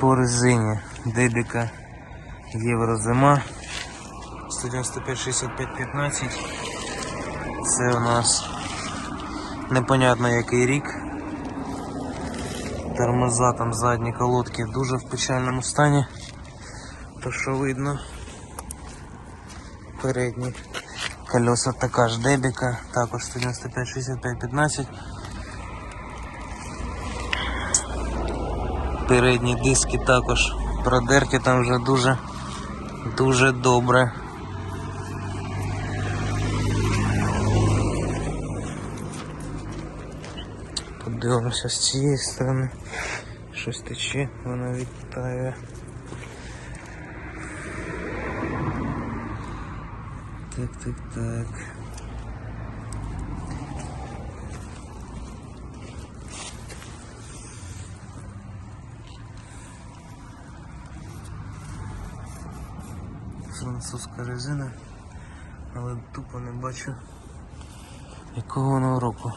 по резині. Дебіка Єврозима 195 65 15. Це у нас непонятно який рік. Тормоза там задні колодки дуже в печальному стані. То що видно. Передні колеса така ж дебіка, також 195 65 15. Передні диски також продерті там вже дуже дуже добре. Подивимося з цієї сторони. Щось тече, вона відтає. Так, так, так. Французька резина, але тупо не бачу якого воно року.